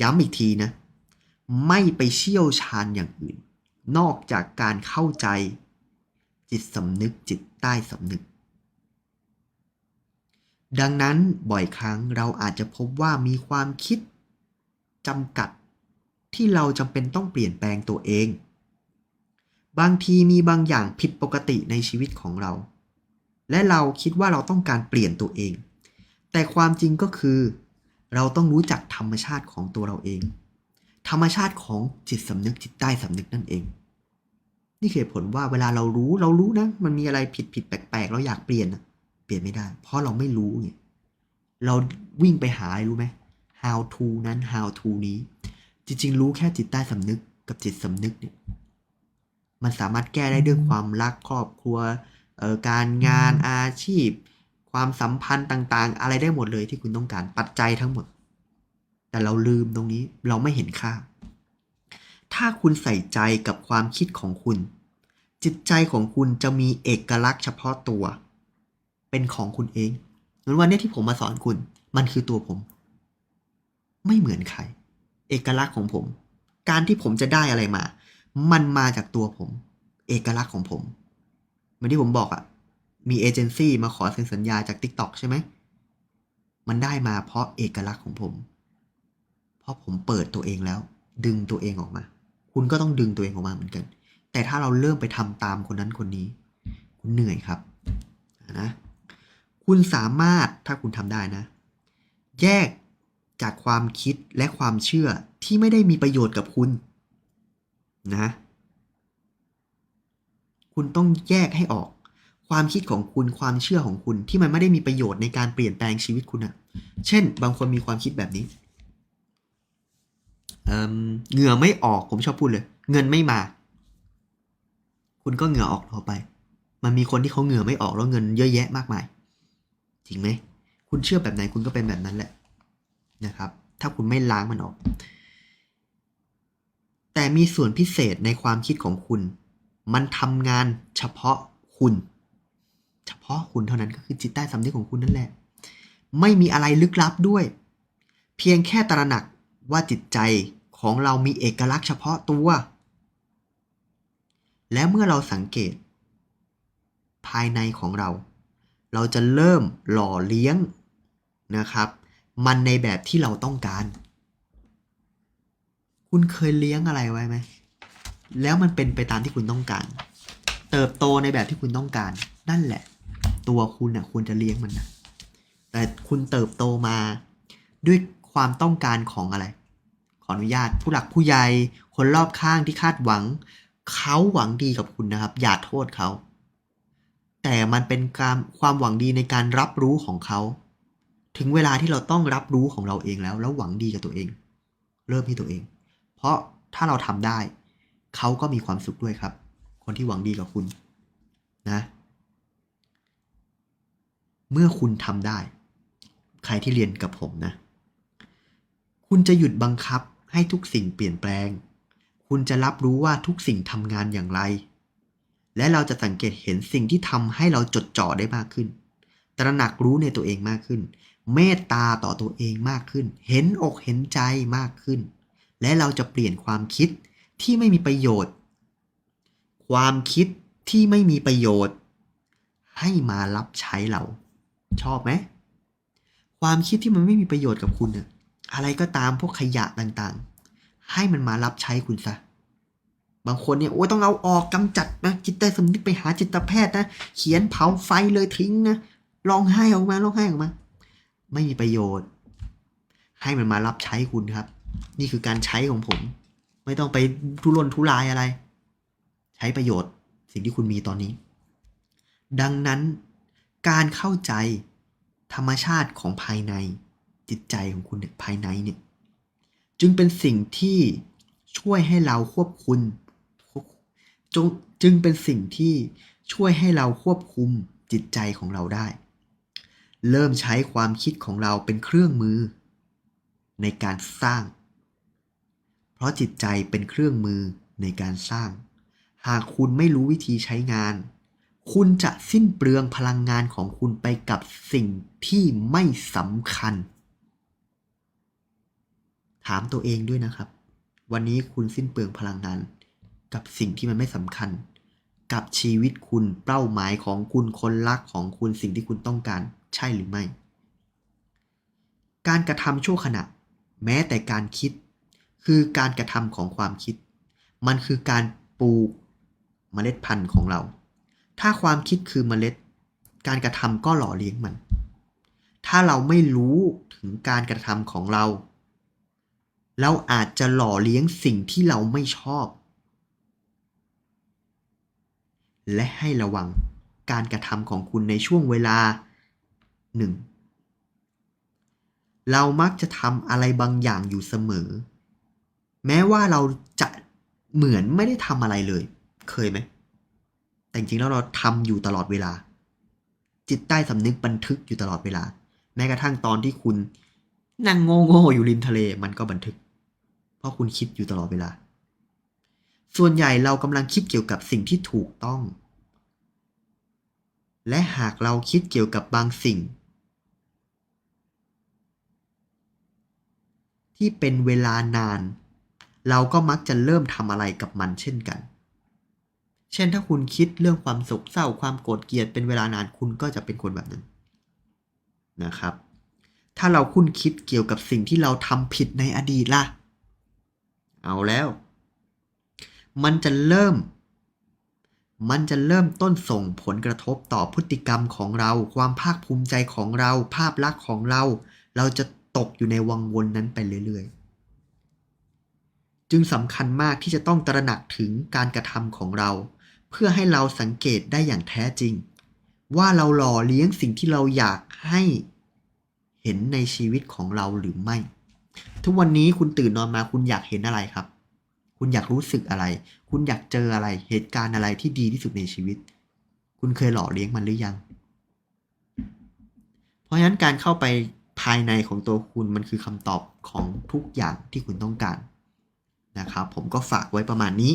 ย้ำอีกทีนะ ไม่ไปเชี่ยวชาญอย่างอื่น นอกจากการเข้าใจ จิตสำนึกจิตใต้สำนึก ดังนั้นบ่อยครั้งเราอาจจะพบว่ามีความคิดจำกัดที่เราจำเป็นต้องเปลี่ยนแปลงตัวเอง บางทีมีบางอย่างผิดปกติในชีวิตของเรา และเราคิดว่าเราต้องการเปลี่ยนตัวเอง แต่ความจริงก็คือ เราต้องรู้จักธรรมชาติของตัวเราเอง ธรรมชาติของจิตสำนึกจิตใต้สำนึกนั่นเอง นี่คือเหตุผลว่าเวลาเรารู้เรารู้นะ มันมีอะไรผิดผิดแปลกๆ เราอยากเปลี่ยนนะเปลี่ยนไม่ได้ เพราะเราไม่รู้ไงเราวิ่งไปหาอะไรรู้ไหม how to นั้น how to นี้ จริง ๆ รู้แค่จิตใต้สำนึกกับจิตสำนึกเนี่ยมันสามารถแก้ได้ด้วยความรักครอบครัวการงานอาชีพ ความสัมพันธ์ต่างๆ อะไรได้หมดเลยที่คุณต้องการปัจจัยทั้งหมด แต่เราลืมตรงนี้เราไม่เห็นค่า ถ้าคุณใส่ใจกับความคิดของคุณ จิตใจของคุณจะมีเอกลักษณ์เฉพาะตัว เป็นของคุณเองเหมือนวันนี้ที่ผมมาสอนคุณ มันคือตัวผม ไม่เหมือนใคร เอกลักษณ์ของผม การที่ผมจะได้อะไรมา มันมาจากตัวผม เอกลักษณ์ของผมเหมือนที่ผมบอกอะ มีเอเจนซี่มาขอเซ็นสัญญาจาก TikTok ใช่ไหม มันได้มาเพราะเอกลักษณ์ของผม เพราะผมเปิดตัวเองแล้ว ดึงตัวเองออกมา คุณก็ต้องดึงตัวเองออกมาเหมือนกัน แต่ถ้าเราเริ่มไปทำตามคนนั้นคนนี้ คุณเหนื่อยครับนะ คุณสามารถถ้าคุณทำได้นะ แยกจากความคิดและความเชื่อที่ไม่ได้มีประโยชน์กับคุณ นะ คุณต้องแยกให้ออก ความคิดของคุณความเชื่อของคุณที่มันไม่ได้มีประโยชน์ในการเปลี่ยนแปลงชีวิตคุณอะเช่น บางคนมีความคิดแบบนี้เหงื่อไม่ออกผมชอบพูดเลย เงินไม่มา คุณก็เหงื่อออกต่อไป มันมีคนที่เขาเหงื่อไม่ออกแล้วเงินเยอะแยะมากมายจริงไหมคุณเชื่อแบบไหนคุณก็เป็นแบบนั้นแหละนะครับ ถ้าคุณไม่ล้างมันออก แต่มีส่วนพิเศษในความคิดของคุณ มันทำงานเฉพาะคุณ เฉพาะคุณเท่านั้นก็คือจิตใต้สำนึกของคุณนั่นแหละ ไม่มีอะไรลึกลับด้วย เพียงแค่ตระหนักว่าจิตใจของเรามีเอกลักษณ์เฉพาะตัว และเมื่อเราสังเกต ภายในของเรา เราจะเริ่มหล่อเลี้ยงนะครับ มันในแบบที่เราต้องการ คุณเคยเลี้ยงอะไรไว้ไหม แล้วมันเป็นไปตามที่คุณต้องการ เติบโตในแบบที่คุณต้องการ นั่นแหละ ตัวคุณน่ะควรจะเลี้ยงมันนะแต่คุณเติบโตมาด้วยความต้องการของอะไร ขออนุญาตผู้หลักผู้ใหญ่คนรอบข้างที่คาดหวัง เขาหวังดีกับคุณนะครับ อย่าโทษเขา แต่มันเป็นการความหวังดีในการรับรู้ของเขา ถึงเวลาที่เราต้องรับรู้ของเราเองแล้ว แล้วหวังดีกับตัวเอง เริ่มที่ตัวเอง เพราะถ้าเราทำได้ เขาก็มีความสุขด้วยครับ คนที่หวังดีกับคุณ นะ เมื่อคุณทำได้ ใครที่เรียนกับผมนะ คุณจะหยุดบังคับให้ทุกสิ่งเปลี่ยนแปลง คุณจะรับรู้ว่าทุกสิ่งทำงานอย่างไร และเราจะสังเกตเห็นสิ่งที่ทำให้เราจดจ่อได้มากขึ้น ตระหนักรู้ในตัวเองมากขึ้น เมตตาต่อตัวเองมากขึ้น เห็นอกเห็นใจมากขึ้น และเราจะเปลี่ยนความคิดที่ไม่มีประโยชน์ ความคิดที่ไม่มีประโยชน์ ให้มารับใช้เรา ชอบไหมความคิดที่มันไม่มีประโยชน์กับคุณเนี่ยอะไรก็ตามพวกขยะต่างๆ ให้มันมารับใช้คุณซะ บางคนเนี่ยโอ้ยต้องเอาออกกำจัดนะจิตใต้สำนึกไปหาจิตแพทย์นะเขียนเผาไฟเลยทิ้งนะร้องไห้ออกมาร้องไห้ออกมา ไม่มีประโยชน์ ให้มันมารับใช้คุณครับ นี่คือการใช้ของผม ไม่ต้องไปทุรนทุรายอะไร ใช้ประโยชน์ สิ่งที่คุณมีตอนนี้ ดังนั้นการเข้าใจ ธรรมชาติของภายในจิตใจของคุณเนี่ยภายในเนี่ยจึงเป็นสิ่งที่ช่วยให้เราควบคุมจงจึงเป็นสิ่งที่ช่วยให้เราควบคุมจิตใจของเราได้ เริ่มใช้ความคิดของเราเป็นเครื่องมือ ในการสร้าง เพราะจิตใจเป็นเครื่องมือในการสร้าง หากคุณไม่รู้วิธีใช้งาน คุณจะสิ้นเปลืองพลังงานของคุณไปกับสิ่งที่ไม่สำคัญ ถามตัวเองด้วยนะครับ วันนี้คุณสิ้นเปลืองพลังงาน กับสิ่งที่มันไม่สำคัญ กับชีวิตคุณเป้าหมายของคุณคนรักของคุณสิ่งที่คุณต้องการ ใช่หรือไม่ การกระทำชั่วขณะ แม้แต่การคิด คือการกระทำของความคิด มันคือการปลูกเมล็ดพันธุ์ของเรา ถ้าความคิดคือเมล็ด การกระทำก็หล่อเลี้ยงมัน ถ้าเราไม่รู้ถึงการกระทำของเรา เราอาจจะหล่อเลี้ยงสิ่งที่เราไม่ชอบ และให้ระวังการกระทำของคุณในช่วงเวลาหนึ่งเรามักจะทำอะไรบางอย่างอยู่เสมอ แม้ว่าเราจะเหมือนไม่ได้ทำอะไรเลย เคยไหม แต่จริงแล้วเราทำอยู่ตลอดเวลา จิตใต้สำนึกบันทึกอยู่ตลอดเวลา แม้กระทั่งตอนที่คุณนั่งโง่ๆอยู่ริมทะเลมันก็บันทึก เพราะคุณคิดอยู่ตลอดเวลา ส่วนใหญ่เรากำลังคิดเกี่ยวกับสิ่งที่ถูกต้อง และหากเราคิดเกี่ยวกับบางสิ่ง ที่เป็นเวลานาน เราก็มักจะเริ่มทำอะไรกับมันเช่นกัน เช่นถ้าคุณคิดเรื่องความโศกเศร้าความโกรธเกลียดเป็นเวลานานคุณก็จะเป็นคนแบบนั้นนะครับ ถ้าเราคุ้นคิดเกี่ยวกับสิ่งที่เราทำผิดในอดีตล่ะ เอาแล้ว มันจะเริ่ม มันจะเริ่มต้นส่งผลกระทบต่อพฤติกรรมของเรา ความภาคภูมิใจของเรา ภาพลักษณ์ของเรา เราจะตกอยู่ในวังวนนั้นไปเรื่อย ๆ จึงสำคัญมากที่จะต้องตระหนักถึงการกระทำของเรา เพื่อให้เราสังเกตได้อย่างแท้จริง ว่าเราหล่อเลี้ยงสิ่งที่เราอยากให้เห็นในชีวิตของเราหรือไม่ ทุกวันนี้คุณตื่นนอนมาคุณอยากเห็นอะไรครับ คุณอยากรู้สึกอะไร คุณอยากเจออะไรเหตุการณ์อะไรที่ดีที่สุดในชีวิต คุณเคยหล่อเลี้ยงมันหรือยัง เพราะฉะนั้นการเข้าไปภายในของตัวคุณมันคือคำตอบของทุกอย่างที่คุณต้องการนะครับ ผมก็ฝากไว้ประมาณนี้